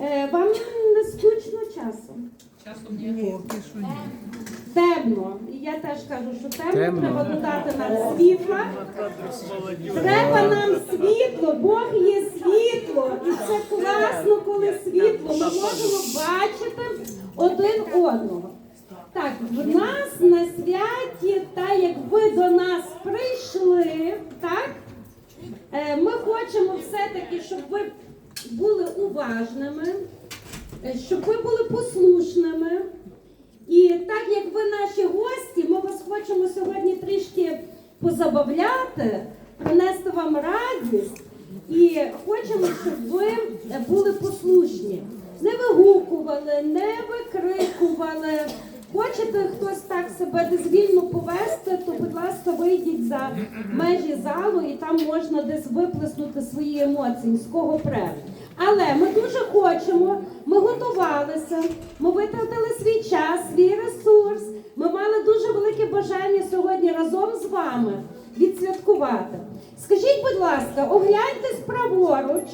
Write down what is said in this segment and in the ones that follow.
Е, Вам не скучно часом? Часом ні. Темно. І я теж кажу, що темно, Темно. треба додати нам світла. Треба нам світло, Бог є світло. І це класно, коли світло. Ми можемо бачити один одного. Так, в нас на святі, так як ви до нас прийшли, так? Е, Ми хочемо все-таки, щоб ви були уважними, е, щоб ви були послушними. І так як ви наші гості, ми вас хочемо сьогодні трішки позабавляти, принести вам радість і хочемо, щоб ви були послушні. Не вигукували, не викрикували. Хочете хтось так себе десь повести, то, будь ласка, вийдіть за межі залу і там можна десь виплеснути свої емоції, з кого пре. Але ми дуже хочемо, ми готувалися, ми витратили свій час, свій ресурс. Ми мали дуже велике бажання сьогодні разом з вами відсвяткувати. Скажіть, будь ласка, огляньтесь праворуч,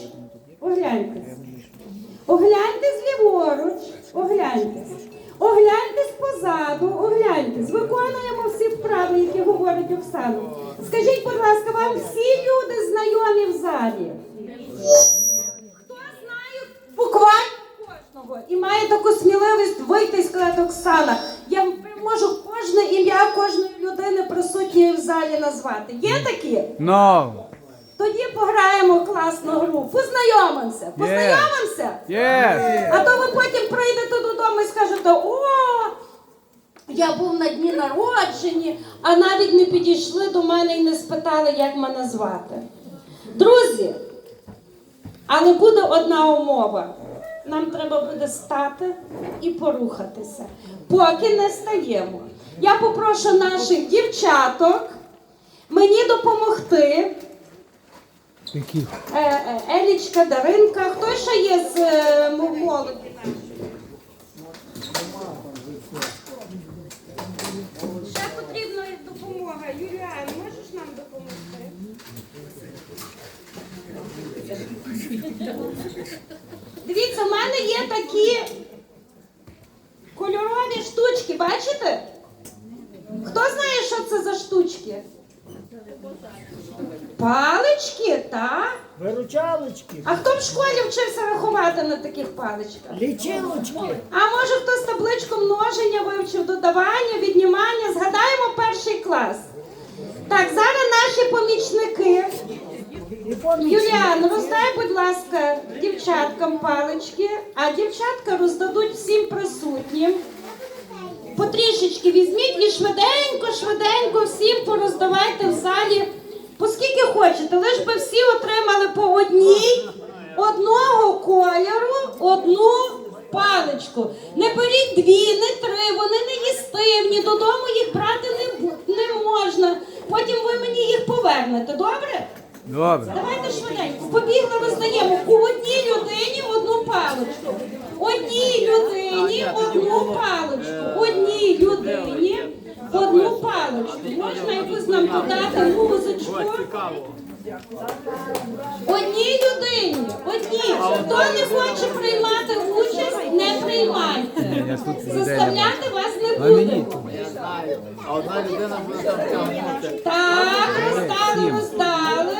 огляньтесь. Огляньтесь ліворуч, огляньтесь. Огляньтесь позаду, огляньтесь. Виконуємо всі вправи, які говорить Оксана. Скажіть, будь ласка, вам всі люди знайомі в залі? Буквально кожного і має таку сміливість вийти і сказати Оксана, я можу кожне ім'я кожної людини присутньої в залі назвати. Є такі? No. Тоді пограємо класну гру. Познайомимося. Познайомимося? Yes. А то ви потім прийдете додому і скажете, о, я був на дні народженні, а навіть не підійшли до мене і не спитали, як мене звати. Друзі, але буде одна умова. Нам треба буде стати і порухатися, поки не стаємо. Я попрошу наших дівчаток мені допомогти. Е, е, Елічка, Даринка, хто ще є з е, молоді? Ще потрібна допомога. Юліан, можеш нам допомогти? Дивіться, в мене є такі кольорові штучки, бачите? Хто знає, що це за штучки? Палички, так? Виручалочки, А хто в школі вчився рахувати на таких паличках? лічилочки. А може хтось табличку множення вивчив, додавання, віднімання? Згадаємо перший клас. Так, зараз наші помічники. Юліан, роздай, будь ласка, дівчаткам палички, а дівчатка роздадуть всім присутнім. Потрішечки візьміть і швиденько, швиденько всім пороздавайте в залі, поскільки хочете, лиш би всі отримали по одній, одного кольору, одну паличку. Не беріть дві, не три, вони не їстивні, додому їх брати не, не можна. Потім ви мені їх повернете, добре? Добре. Давайте швиденько. Побігли роздаємо по одній людині одну паличку. Одній людині одну паличку. Одній людині одну паличку. Можна якусь нам додати музичку? Одній людині. Одній. Хто не хоче приймати участь, не приймайте. Заставляти вас не буду. А одна людина буде там тягнути. Так, роздали, роздали.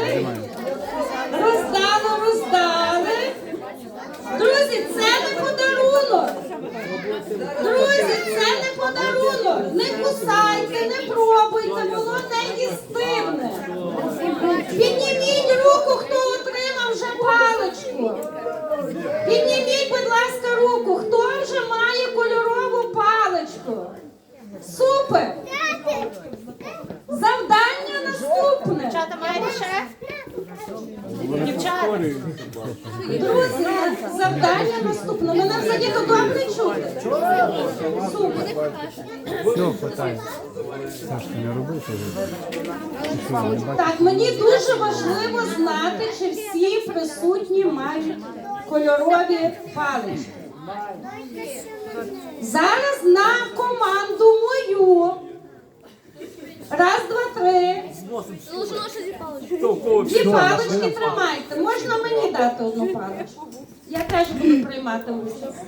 Роздали, роздали. Друзі, це не подарунок. Друзі, це не подарунок. Не кусайте, не пробуйте, воно не їстивне. Підніміть руку, хто отримав вже паличку. Підніміть, будь ласка, руку, хто вже має кольорову паличку. Супер! Завдання наступне. Дівчата маєте ще? Дівчата. Друзі, завдання наступне. Мене взагалі то добре чути. Супер. все хватає. Сашка, не не? Так, мені дуже важливо знати, чи всі присутні мають кольорові палички. Зараз на команду мою Раз, два, три. Лучше лошади палочки. Дві палички тримайте. Можна мені дати одну паличку? Я теж буду приймати участь.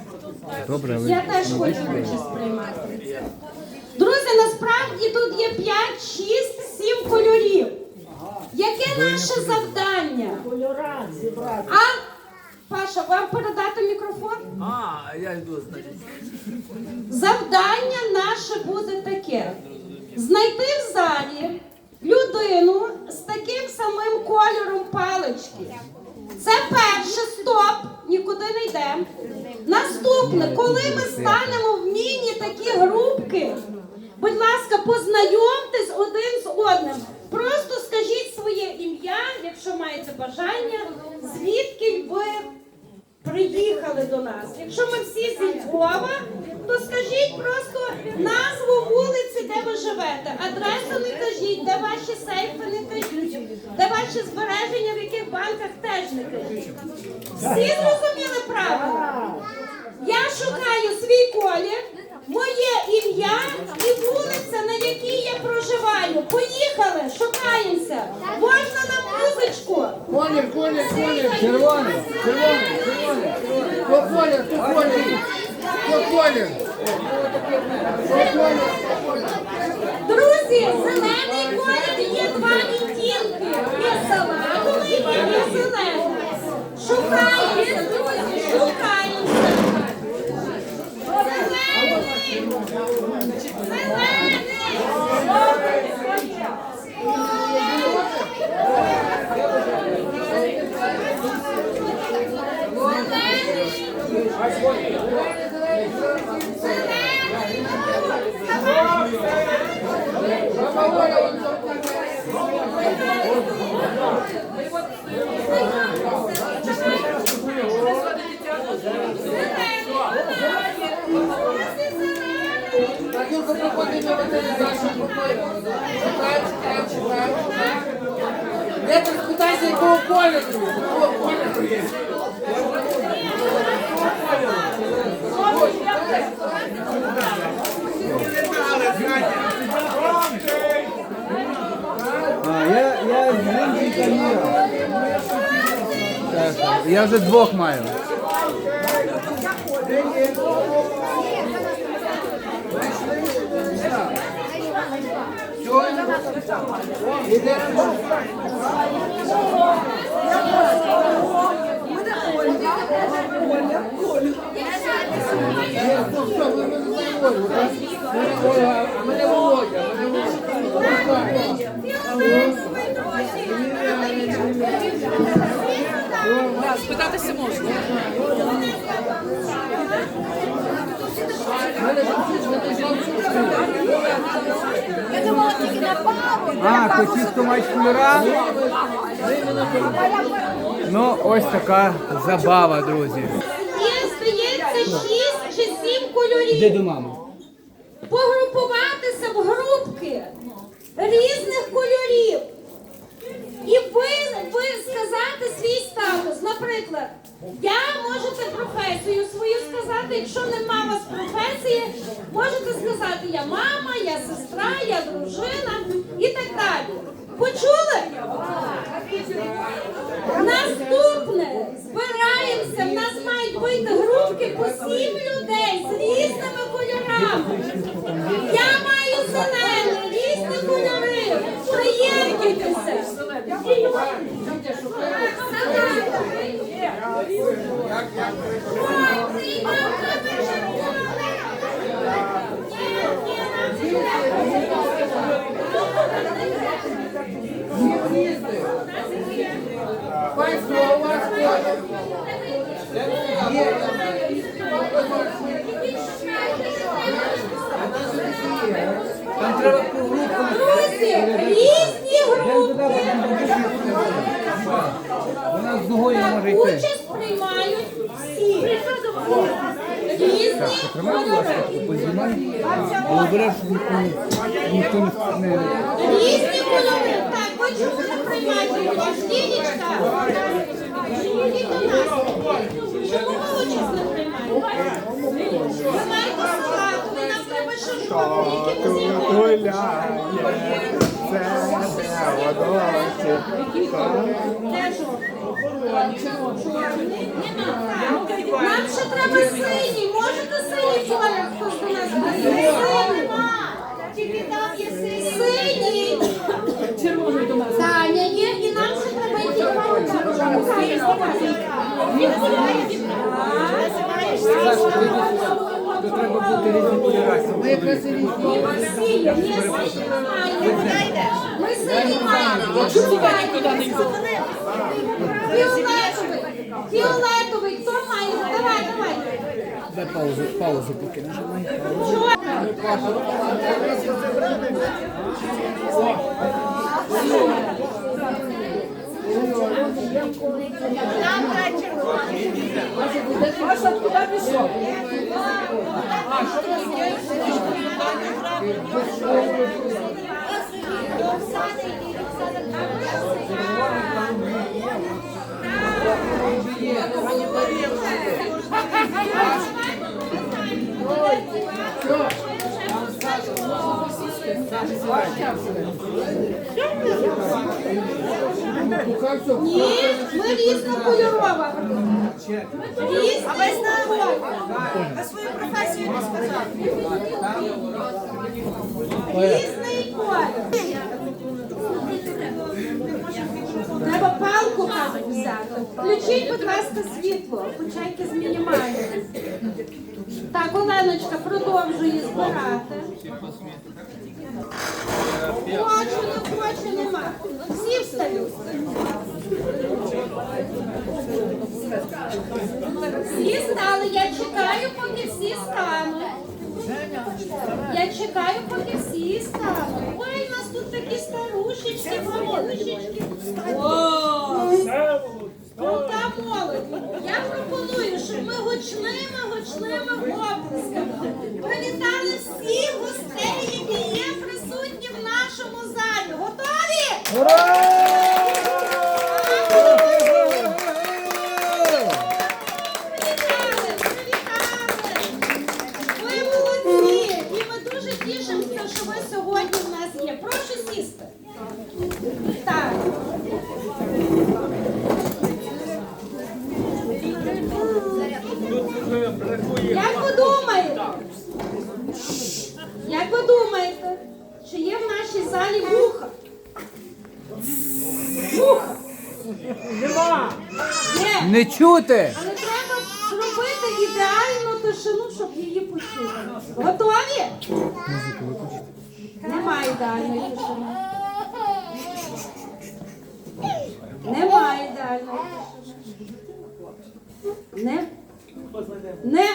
Добре, Я теж хочу участь приймати. Друзі, насправді тут є 5, 6, 7 кольорів. Яке наше завдання? Кольора зібрати. А, Паша, вам передати мікрофон? А, я йду, значить. Завдання наше буде таке: знайти в залі людину з таким самим кольором палички. Це перше, стоп, нікуди не йдемо. Наступне, коли ми станемо в міні такі групки, будь ласка, познайомтесь один з одним. Просто скажіть своє ім'я, якщо маєте бажання, звідки ви приїхали до нас. Якщо ми всі зі Львова, то скажіть просто назву вулиці, де ви живете. Адресу не кажіть, де ваші сейфи не кажіть, де ваші збереження, в яких банках теж не кажіть. Всі зрозуміли правильно? Я шукаю свій колір, моє ім'я і вулиця, на якій я проживаю. Поїхали, шукаємося. Можна на музичку. Колір, колір, колір. Червоний, червоний, червоний. Хто колір, хто колір? Друзі, зелений колір є два відтінки. Є салатовий є зелений. Шукаємося, друзі, шукаємося. Зелений! Так, Де ти спитайся, якого кольору? Якого кольору є? А, я, я з Міра. Я вже двох маю. Ну, все, ви мене знаєте, так? Мене Ольга, а мене Володя, мене Володя. Спитатися можна. Я думала тільки на паву. А, мають кольора? Ну, ось така забава, друзі. Є, здається, шість чи сім кольорів. Де до мами? погрупуватися в групки різних кольорів. І ви, ви сказати свій статус. Наприклад, я можете професію свою сказати, якщо нема вас професії, можете сказати я мама, я сестра, я дружина і так далі. Почули? Наступне збираємося. В нас мають бути групки по сім людей з різними кольорами. Я маю зелений, різні кольори. Приєднуйтеся. Панство, у вас колір. ніколи ніхто не Різні кольори. Так, ви чому не приймаєте вас? Дінічка, йдіть до нас. Чому ви участь не приймаєте? Ви маєте салату, ви нам треба шашлик, які ви знімаєте. Теж чорний. Нема. Треба бути. Ми якраз різні. Ми синій маємо. Має? Давай, давай. Дай паузу, паузу поки. Маша, куди пішов? Ні, ми різнокольорова. А ви знаєте? А свою професію не сказав. Різний колір. Треба палку кажуть, взяти. Включіть, будь ласка, світло. Включайте з мінімальним. Так, Оленочка продовжує збирати. Хочу, не нема. Всі встають. Всі стали. Я чекаю, поки всі стануть. Я чекаю, поки всі стануть. Такі старушечки, молодочечки. О, Крута молодь. Я пропоную, щоб ми гучними, гучними обласками привітали всіх гостей, які є присутні в нашому залі. Готові? Нема. Не чути! Але треба зробити ідеальну тишину, щоб її почути. Готові? Немає ідеальної тишини. Немає ідеальної тишини. Не. Не.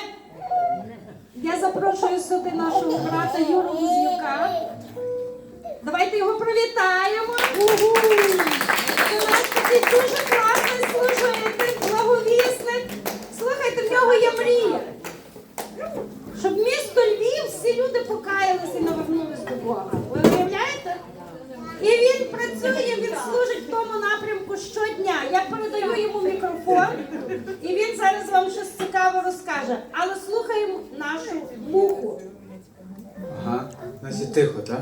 Я запрошую сюди нашого брата Юру Гузнюка. Давайте його привітаємо. Це дуже класний служитель, благовісник. Слухайте, в нього є мрія. Щоб місто Львів всі люди покаялися і навернулись до Бога. Ви уявляєте? І він працює, він служить в тому напрямку щодня. Я передаю йому мікрофон, і він зараз вам щось цікаве розкаже. Але слухаємо нашу муху. Ага, значить тихо, так?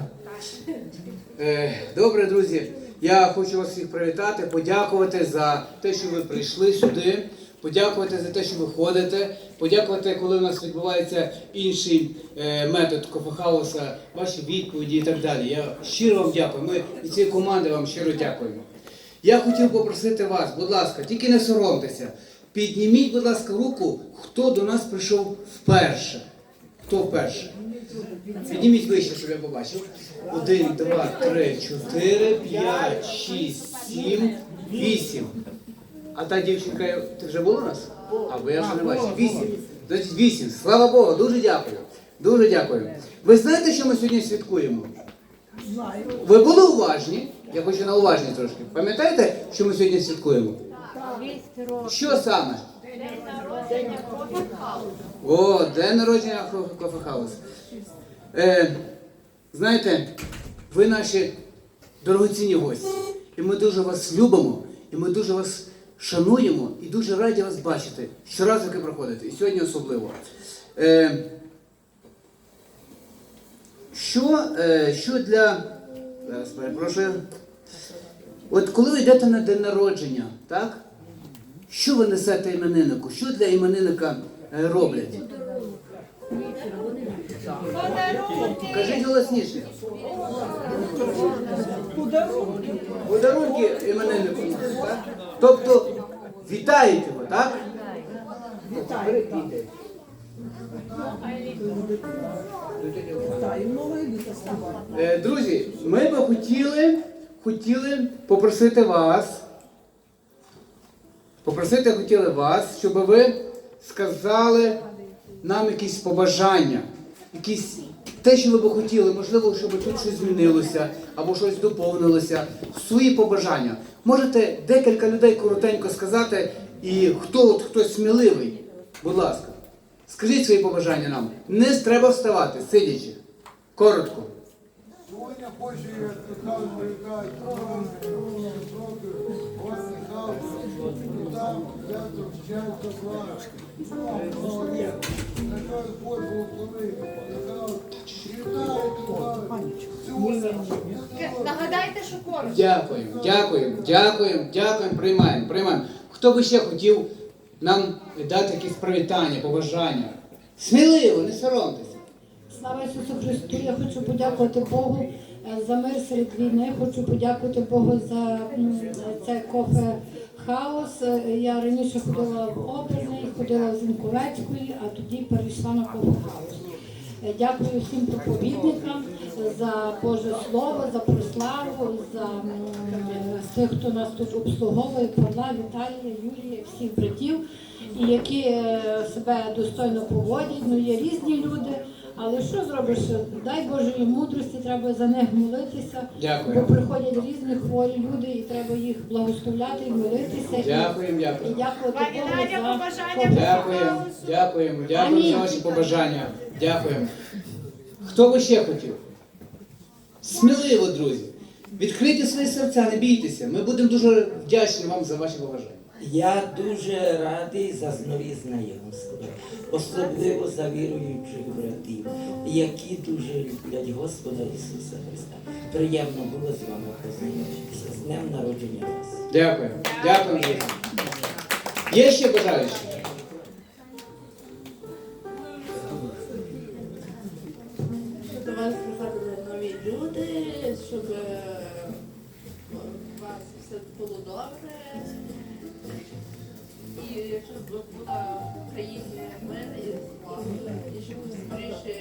Е, добре, друзі. Я хочу вас всіх привітати, подякувати за те, що ви прийшли сюди, подякувати за те, що ви ходите, подякувати, коли у нас відбувається інший е, метод кофехауса, ваші відповіді і так далі. Я щиро вам дякую. Ми від цієї команди вам щиро дякуємо. Я хотів попросити вас, будь ласка, тільки не соромтеся. Підніміть, будь ласка, руку, хто до нас прийшов вперше. Хто вперше? Підніміть вище, щоб я побачив. Один, два, три, чотири, п'ять, шість, сім, вісім. А та дівчинка, ти вже була у нас? А, бо я вже не бачив. Вісім. Значить, вісім. Слава Богу, дуже дякую. Дуже дякую. Ви знаєте, що ми сьогодні святкуємо? Знаю. Ви були уважні? Я хочу на уважні трошки. Пам'ятаєте, що ми сьогодні святкуємо? Що саме? О, день народження Ко- Кофехаус. Е, знаєте, ви наші дорогоцінні гості. І ми дуже вас любимо, і ми дуже вас шануємо і дуже раді вас бачити. Щоразу, як ви приходите, і сьогодні особливо. Е, що, е, що для. Зараз перепрошую. От коли ви йдете на день народження, так? Що ви несете імениннику? Що для іменинника е, роблять? Кажіть голосніше. Подарунки. Подарунки імениннику. Так? Тобто вітають його, так? Вітають. Вітаю, нове літо з тобою. Е, Друзі, ми би хотіли, хотіли попросити вас, попросити хотіли вас, щоб ви сказали нам якісь побажання, якісь те, що ми би хотіли, можливо, щоб тут щось змінилося або щось доповнилося, свої побажання. Можете декілька людей коротенько сказати, і хто от хтось сміливий, будь ласка, скажіть свої побажання нам. Не треба вставати, сидячи. Коротко. Сегодня позже я отдыхал, привлекаю, вот отдыхал, и там я встречаюсь с вами. Такой бой был плывы, отдыхал, читаю, Нагадайте, що коротко. Дякуємо, дякуємо, дякуємо, дякуємо, приймаємо, приймаємо. Хто би ще хотів нам дати якісь привітання, побажання? Сміливо, не соромтеся. Слава Ісусу Христу! Я хочу подякувати Богу е, за мир серед війни. Хочу подякувати Богу за м, це кофе хаос. Е, Я раніше ходила в оперний, ходила в Зінковецької, а тоді перейшла на кофе хаус. Е, Дякую всім проповідникам за Боже Слово, за прославу, за тих, хто нас тут обслуговує, Павла, Віталія, Юрія, всіх братів, які себе достойно поводять. Ну, є різні люди. Але що зробиш? Дай Божої мудрості, треба за них молитися. Дякую. Бо приходять різні хворі люди, і треба їх благословляти і молитися. І- Дякуємо, І дякуємо. дякувати Пані Богу Надя, за. Дякуємо, дякуємо, дякуємо за ваші побажання. Дякуємо. Хто би ще хотів? Сміливо, друзі. Відкрийте свої серця, не бійтеся. Ми будемо дуже вдячні вам за ваші побажання. Я дуже радий за нові знайомства, особливо за віруючих братів, які дуже люблять Господа Ісуса Христа. Приємно було з вами познайомитися. З днем народження вас. Дякую. Дякую. Є ще бажаючі? До вас приходили нові люди, щоб е, у вас все було добре. І щоб була в країні мир і слава. І щоб скоріше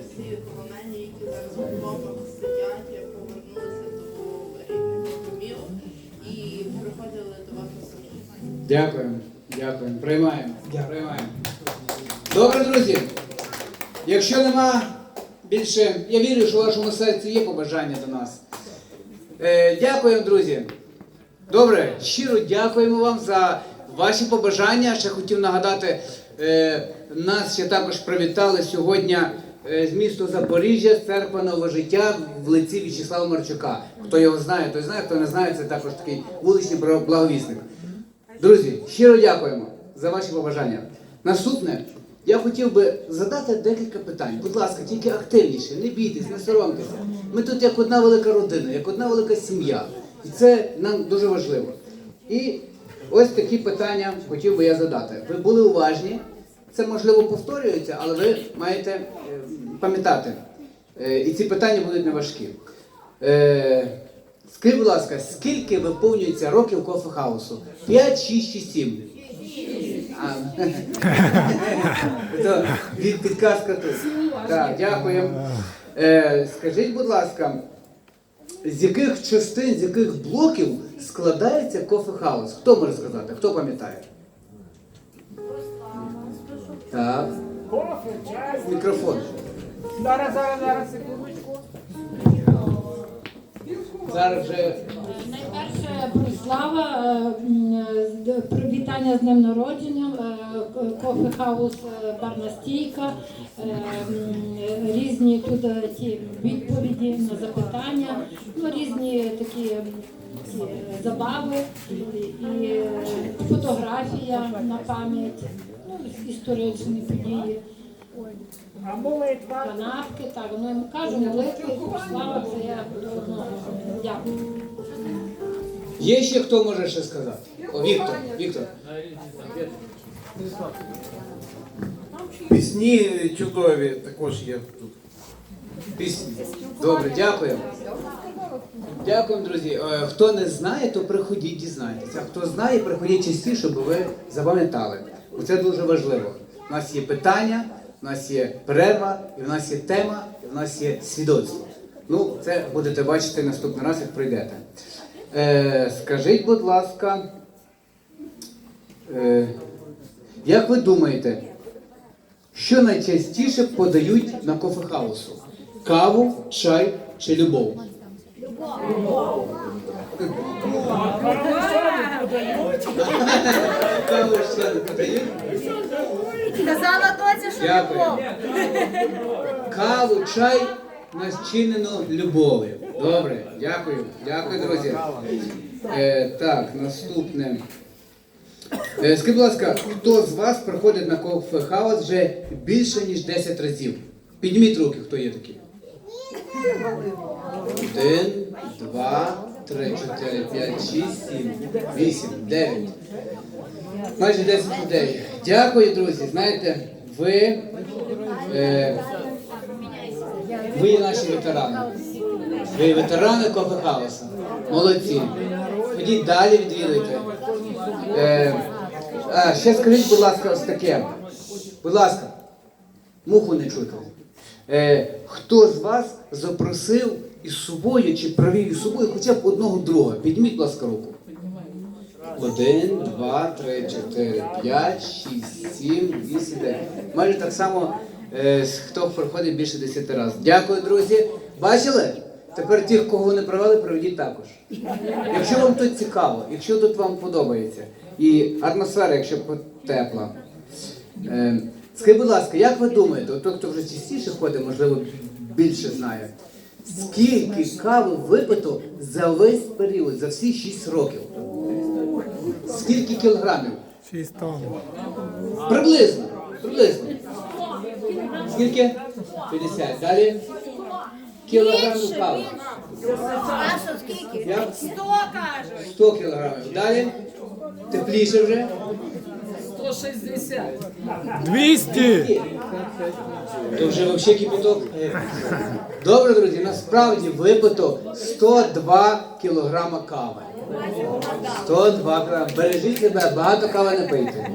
всі полонені, які зараз в окопах сидять, повернулися до рідних домів і приходили до вас на. Дякуємо, дякуємо. Приймаємо. Приймаємо. Добре, друзі. Якщо нема більше, я вірю, що в вашому серці є побажання до нас. Е, дякуємо, друзі. Добре, щиро дякуємо вам за ваші побажання. Ще хотів нагадати, е, нас ще також привітали сьогодні е, з міста Запоріжжя, церква нового життя в лиці В'ячеслава Марчука. Хто його знає, той знає, хто не знає, це також такий вуличний благовісник. Друзі, щиро дякуємо за ваші побажання. Наступне, я хотів би задати декілька питань. Будь ласка, тільки активніше, не бійтесь, не соромтеся. Ми тут як одна велика родина, як одна велика сім'я. І це нам дуже важливо. І ось такі питання хотів би я задати. Ви були уважні, це можливо повторюється, але ви маєте е, пам'ятати. Е, І ці питання будуть не важкі. Е, Скажіть, будь ласка, скільки виповнюється років кофе хаусу? 5, 6 чи 7? Від- підказка тут. Так. Е, скажіть, будь ласка, з яких частин, з яких блоків складається кофе хаус? Хто може сказати? Хто пам'ятає? Так. Кофе, чай. Мікрофон. Зараз, зараз, зараз, секундочку. Зараз вже Найперше прослава, м, з- днем народження, е, кофе хаус е, барна стійка, е, різні тут ті відповіді на запитання, ну різні такі ці, забави і фотографія на пам'ять, ну, історичні події. А молитва. Канапки, так, ну кажу, молитви, слава, це я одного. Дякую. Є ще хто може ще сказати? О, Віктор, Віктор. Пісні чудові також є тут. Пісні. Добре, дякую. Дякуємо, друзі. Е, Хто не знає, то приходіть, дізнайтеся. А хто знає, приходіть частіше, щоб ви запам'ятали. Бо Це дуже важливо. У нас є питання, у нас є перерва, і в нас є тема, і в нас є свідоцтво. Ну, це будете бачити наступний раз, як прийдете. Е, скажіть, будь ласка, е, як ви думаєте, що найчастіше подають на кофехаусу? Каву, чай чи любов? Каву ще не подають? Казала доця, що любов. Каву, чай начинено любов'ю. Добре, дякую. Дякую, друзі. Е, так, наступне. Е, скажіть, будь ласка, хто з вас приходить на кофе-хаус вже більше, ніж 10 разів? Підніміть руки, хто є такі. Один, два, три, чотири, п'ять, шість, сім, вісім, дев'ять. Майже 10 людей. Дякую, друзі. Знаєте, ви, е, ви наші ветерани. Ви ветерани Кофехауса. Молодці. Ходіть далі, відвідуйте. Е, а, ще скажіть, будь ласка, ось таке. Будь ласка, муху не чути. Е, хто з вас запросив із собою чи привів із собою хоча б одного друга? Підніміть, будь ласка, руку. Один, два, три, чотири, п'ять, шість, сім, вісім, дев'ять. Майже так само, хто приходить більше десяти разів. Дякую, друзі. Бачили? Тепер тих, кого не привели, приведіть також. Якщо вам тут цікаво, якщо тут вам подобається, і атмосфера, якщо тепла. Е, скажіть, будь ласка, як ви думаєте, той, хто вже частіше ходить, можливо, більше знає, скільки кави випито за весь період, за всі 6 років? Скільки кілограмів? 6 тонн. Приблизно. Приблизно. Скільки? 50. Далі? Кілограмів кави. Скільки? Сто 100 кілограмів. Далі? Тепліше вже? 200! То вже взагалі кипяток. Добре, друзі, насправді випито 102 кілограма кави. 102 кілограма. Бережіть себе, багато кави не пийте.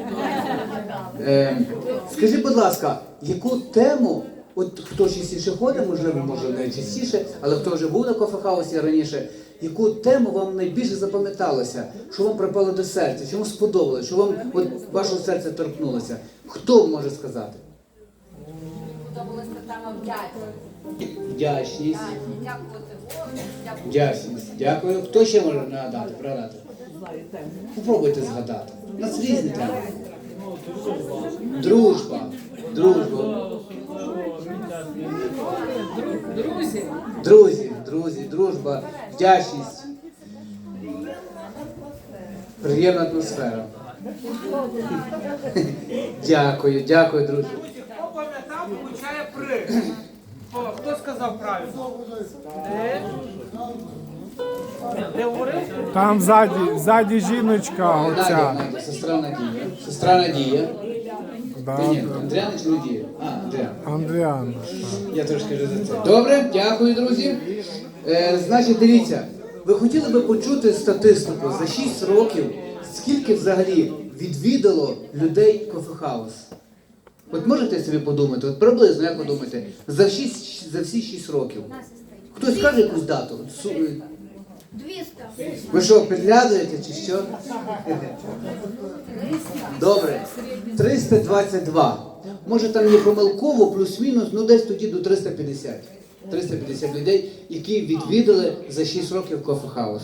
Скажіть, будь ласка, яку тему, от хто частіше ходить, можливо, може не частіше, але хто вже був на кофехаусі раніше, яку тему вам найбільше запам'яталося, що вам припало до серця, що вам сподобалося, що вам от вашого серця торкнулося? Хто може сказати? Подобалася тема вдячність. Вдячність. Дякувати Богу. Вдячність. Дякую. Хто ще може нагадати, пригадати? Попробуйте згадати. У нас різні теми. Дружба. Дружба. Друзі. Друзі, друзі, дружба, вдячність. Приємна атмосфера. Дякую, дякую, друзі. Хто пам'ятав, получає приз. Хто сказав правильно? Там ззаді, ззаді жіночка оця. Надя, сестра Надія. Сестра Надія. Да, ні, Андріана чи Надія? А, Андріана. Андріан. Я трошки вже за це. Добре, дякую, друзі. Е, значить, дивіться, ви хотіли би почути статистику за 6 років, скільки взагалі відвідало людей кофехаус? От можете собі подумати, от приблизно, як ви думаєте, за, 6, за всі 6 років? Хтось скаже якусь дату? Су- 200. Ви що, підглядуєте чи що? Добре. 322. Може там є помилково, плюс-мінус, ну десь тоді до 350. 350 людей, які відвідали за 6 років кофехаус.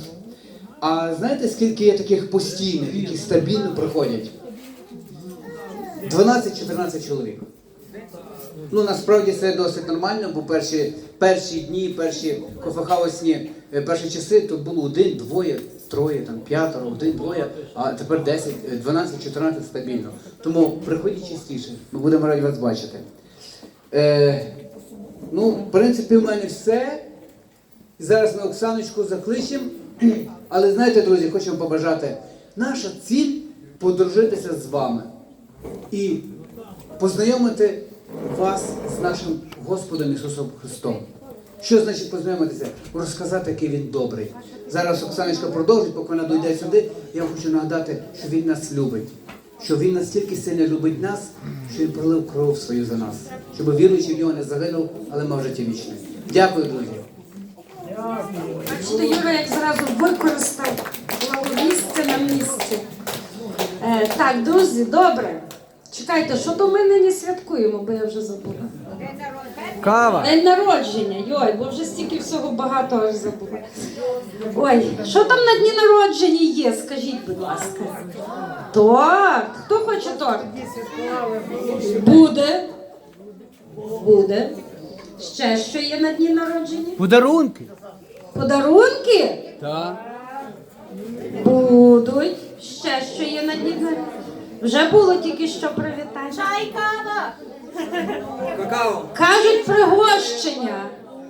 А знаєте, скільки є таких постійних, які стабільно приходять? 12-14 чоловік. Ну насправді це досить нормально, бо перші, перші дні, перші кофехаусні, перші часи то було один, двоє, троє, там п'ятеро, один, двоє, а тепер 10, е, 12, 14 стабільно. Тому приходіть частіше, ми будемо раді вас бачити. Е, ну, в принципі, в мене все. Зараз ми Оксаночку закличемо Але знаєте, друзі, хочемо побажати, наша ціль подружитися з вами і познайомити вас з нашим Господом Ісусом Христом. Що значить познайомитися? Розказати, який він добрий. Зараз Оксаночка продовжить, поки вона дійде сюди. Я хочу нагадати, що він нас любить. Що він настільки сильно любить нас, що він пролив кров свою за нас, щоб віруючи в нього не загинув, але мав життя вічне. Дякую, друзі. Бачите, Юра як зразу використав місце на місці. Е, так, друзі, добре. Чекайте, що то ми нині святкуємо, бо я вже забула. Кава! День народження, йой, бо вже стільки всього багато аж забула. Ой, що там на дні народження є? Скажіть, будь ласка. Торт. Хто хоче торт? Буде. Буде. Ще що є на дні народження? Подарунки! Подарунки? Так. Будуть. Ще що є на дні народження? Вже було тільки що привітання. Чай, кава. Кажуть пригощення.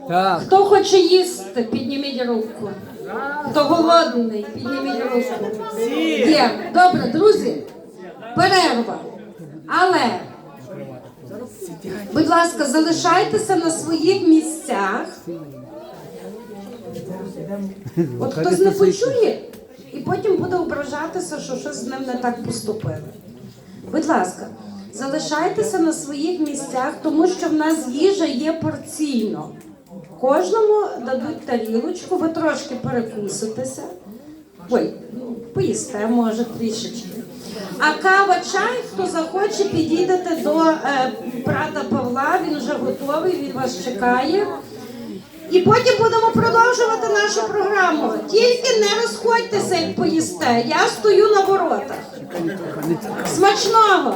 Так. Хто хоче їсти, підніміть руку. Хто голодний, підніміть руку. Є. Добре, друзі, перерва. Але, будь ласка, залишайтеся на своїх місцях. От хтось не почує і потім буде ображатися, що щось з ним не так поступили. Будь ласка, залишайтеся на своїх місцях, тому що в нас їжа є порційно. Кожному дадуть тарілочку, ви трошки перекуситеся. Ой, поїсте, може, трішечки. А кава, чай, хто захоче, підійдете до е, брата Павла, він вже готовий, він вас чекає. І потім будемо продовжувати нашу програму. Тільки не розходьтеся, як поїсте. Я стою на воротах. Смачного!